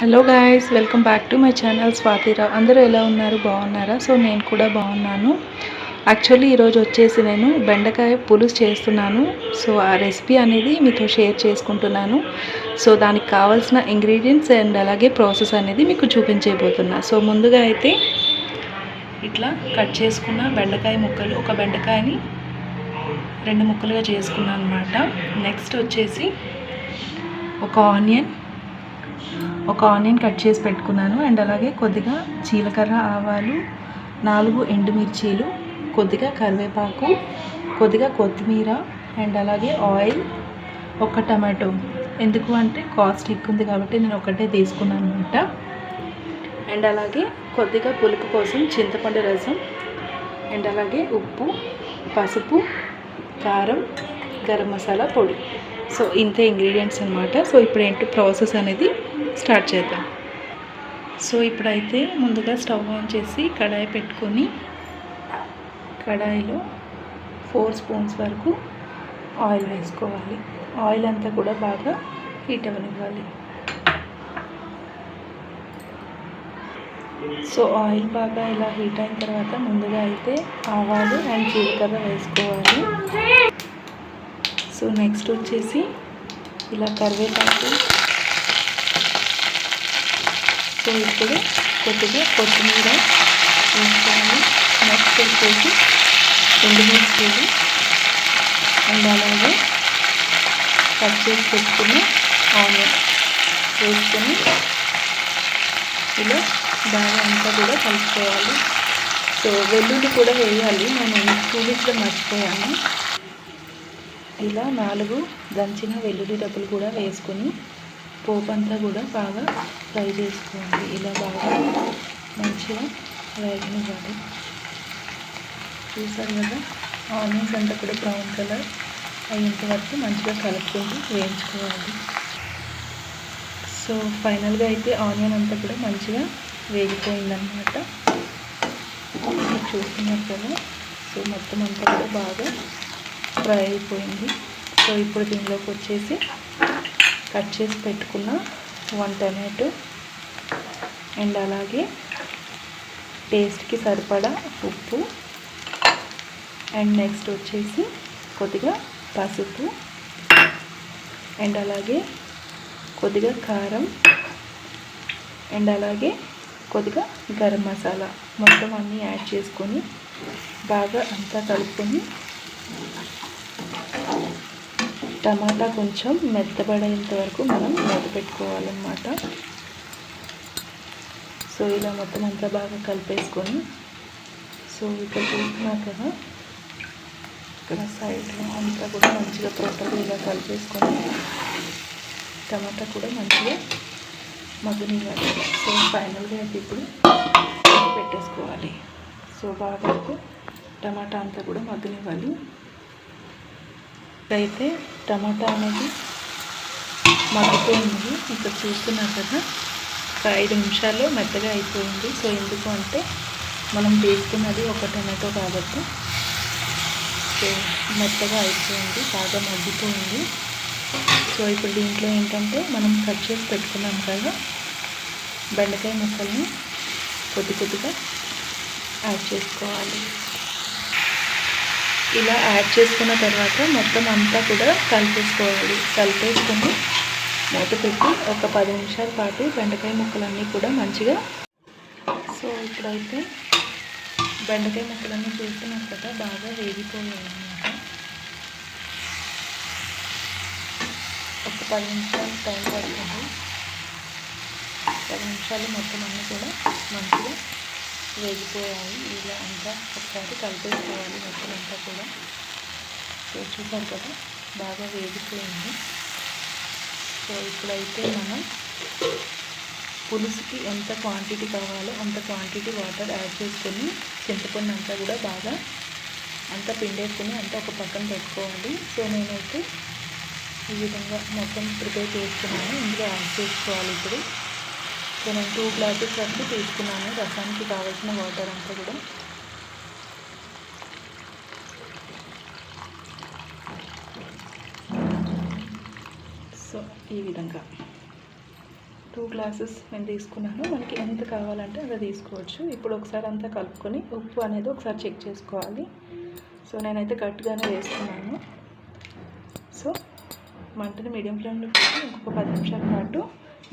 Hello guys welcome back to my channel Swathirao అందరూ ఎలా ఉన్నారు? బాగున్నారా? సో నేను కూడా బాగున్నాను. యాక్చువల్లీ ఈరోజు వచ్చేసి నేను బెండకాయ పులుసు చేస్తున్నాను. సో ఆ రెసిపీ అనేది మీతో షేర్ చేసుకుంటున్నాను. సో దానికి కావాల్సిన ఇంగ్రీడియంట్స్ అండ్ అలాగే ప్రాసెస్ అనేది మీకు చూపించబోతున్నా. సో ముందుగా అయితే ఇట్లా కట్ చేసుకున్న బెండకాయ ముక్కలు ఒక బెండకాయని రెండు ముక్కలుగా చేసుకున్నాను అనమాట నెక్స్ట్ వచ్చేసి ఒక ఆనియన్ ఒక ఆనియన్ కట్ చేసి పెట్టుకున్నాను అండ్ అలాగే కొద్దిగా జీలకర్ర ఆవాలు నాలుగు ఎండుమిర్చీలు కొద్దిగా కరివేపాకు కొద్దిగా కొత్తిమీర అండ్ అలాగే ఆయిల్ ఒక టమాటో. ఎందుకు అంటే కాస్ట్ ఎక్కువ ఉంది కాబట్టి నేను ఒకటే తీసుకున్నాను అనమాట అండ్ అలాగే కొద్దిగా పులుపు కోసం చింతపండు రసం అండ్ అలాగే ఉప్పు పసుపు కారం గరం మసాలా పొడి. సో ఇంతే ఇంగ్రీడియంట్స్ అనమాట సో ఇప్పుడు ఏంటి ప్రాసెస్ అనేది స్టార్ట్ చేద్దాం. సో ఇప్పుడైతే ముందుగా స్టవ్ ఆన్ చేసి కడాయి పెట్టుకొని కడాయిలో ఫోర్ స్పూన్స్ వరకు ఆయిల్ వేసుకోవాలి. ఆయిల్ అంతా కూడా బాగా హీట్ అవ్వనివ్వాలి. సో ఆయిల్ బాగా ఇలా హీట్ అయిన తర్వాత ముందుగా అయితే ఆవాలు అండ్ జీలకర్ర వేసుకోవాలి. సో నెక్స్ట్ వచ్చేసి ఇలా కరివేపాకు సో ఇప్పుడు కొద్దిగా కొత్తిమీర వేసుకోవాలి నెక్స్ట్ వచ్చేసి ఎండుమిర్చీలు అండ్ అలాగే కట్ చేసి పెట్టుకున్న ఆనియన్ వేసుకొని ఇలా బాగా అంతా కూడా కలుపుకోవాలి. సో వెల్లుల్లి కూడా వేయాలి. నేను చూపించడం మర్చిపోయాను. ఇలా నాలుగు దంచిన వెల్లుల్లి డబ్బులు కూడా వేసుకొని పోపంతా కూడా బాగా ఫ్రై చేసుకోవాలి ఇలా బాగా మంచిగా వేగనివ్వాలి చూసారు కదా? ఆనియన్స్ అంతా కూడా బ్రౌన్ కలర్ అయ్యేంత వరకు మంచిగా కలుపుకుంటూ వేయించుకోవాలి. సో ఫైనల్గా అయితే ఆనియన్ అంతా కూడా మంచిగా వేగిపోయిందనమాట చూస్తున్నారు కదా? సో మొత్తం అంతా కూడా బాగా ఫ్రై అయిపోయింది. సో ఇప్పుడు దీనిలోకి వచ్చేసి కట్ చేసి పెట్టుకున్న వన్ టమాటో అండ్ అలాగే టేస్ట్కి సరిపడా ఉప్పు అండ్ నెక్స్ట్ వచ్చేసి కొద్దిగా పసుపు అండ్ అలాగే కొద్దిగా కారం అండ్ అలాగే కొద్దిగా గరం మసాలా మొత్తం అన్నీ యాడ్ చేసుకొని బాగా అంతా కలుపుకొని టమాటా కొంచెం మెత్తబడేంత వరకు మనం మూత పెట్టుకోవాలన్నమాట సో ఇలా మొత్తం అంతా బాగా కలిపేసుకొని సో ఇక్కడ చూస్తున్నారు కదా ఇక్కడ సైడ్లో అంతా కూడా మంచిగా ప్రాపర్గా ఇలా కలిపేసుకొని టమాటా కూడా మంచిగా మగ్గనివ్వాలి. సో ఫైనల్గా అయితే ఇప్పుడు పెట్టేసుకోవాలి. సో బాగా టమాటా అంతా కూడా మగ్గనివ్వాలి. అయితే టమాటా అనేది మగ్గిపోయింది. ఇక్కడ చూస్తున్నారు కదా ఒక ఐదు నిమిషాల్లో మెత్తగా అయిపోయింది. సో ఎందుకు అంటే మనం తీసుకున్నది ఒక టమాటో కాబట్టి. సో మెత్తగా అయిపోయింది బాగా మగ్గిపోయింది. సో ఇప్పుడు దీంట్లో ఏంటంటే మనం కట్ చేసి పెట్టుకున్నాం కదా బెండకాయ ముక్కల్ని కొద్ది కొద్దిగా యాడ్ చేసుకోవాలి. ఇలా యాడ్ చేసుకున్న తర్వాత మొత్తం అంతా కూడా కలిపేసుకోవాలి. కలిపేసుకొని మూత పెట్టి ఒక పది నిమిషాల పాటు బెండకాయ ముక్కలన్నీ కూడా మంచిగా సో ఇప్పుడైతే బెండకాయ ముక్కలన్నీ చూస్తున్నాం కదా బాగా వేగిపోయాయి అన్నమాట. ఒక పది నిమిషాలు టైం పడుతుంది. పది నిమిషాలు మొత్తం అన్నీ కూడా వేగిపోయాయి. ఇలా అంతా ఒకసారి కలిపేసుకోవాలి. మొత్తం అంతా కూడా సో చూసారు కదా బాగా వేగిపోయింది. సో ఇప్పుడైతే మనం పులుసుకి ఎంత క్వాంటిటీ కావాలో అంత క్వాంటిటీ వాటర్ యాడ్ చేసుకొని చింతపండు అంతా కూడా బాగా అంతా పిండేసుకొని అంతా ఒక పక్కన పెట్టుకోవాలి. సో నేనైతే ఈ విధంగా మొత్తం ప్రిపేర్ చేసుకున్నాను. ఇందులో యాడ్ చేసుకోవాలి ఇప్పుడు. సో నేను టూ గ్లాసెస్ వరకు తీసుకున్నాను. రసానికి కావాల్సిన వాటర్ అంతా కూడా. సో ఈ విధంగా. టూ గ్లాసెస్ నేను తీసుకున్నాను. మనకి ఎంత కావాలంటే అలా తీసుకోవచ్చు. ఇప్పుడు ఒకసారి అంతా కలుపుకొని ఉప్పు అనేది ఒకసారి చెక్ చేసుకోవాలి. సో నేనైతే గట్టిగానే వేసుకున్నాను సో మంటని మీడియం ఫ్లేమ్లో పెట్టి ఇంకొక పది నిమిషాల పాటు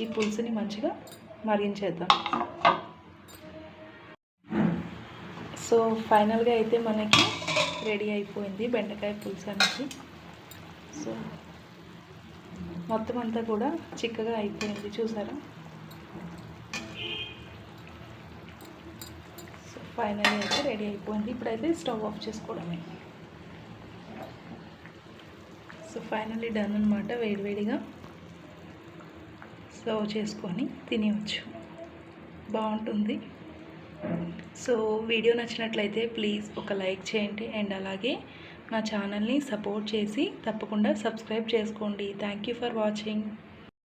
ఈ పులుసుని మంచిగా మరిగించేద్దాం సో ఫైనల్గా అయితే మనకి రెడీ అయిపోయింది బెండకాయ పులుసు అనేది. సో మొత్తం అంతా కూడా చిక్కగా అయిపోయింది చూసారా? సో ఫైనల్ అయితే రెడీ అయిపోయింది. ఇప్పుడైతే స్టవ్ ఆఫ్ చేసుకోవడమే. సో ఫైనల్లీ డన్ అనమాట వేడివేడిగా సర్వ్ చేసుకొని తినేయచ్చు. బాగుంటుంది. సో వీడియో నచ్చినట్లయితే ప్లీజ్ ఒక లైక్ చేయండి. అండ్ అలాగే నా ఛానల్ని సపోర్ట్ చేసి తప్పకుండా సబ్స్క్రైబ్ చేసుకోండి. Thank you for watching.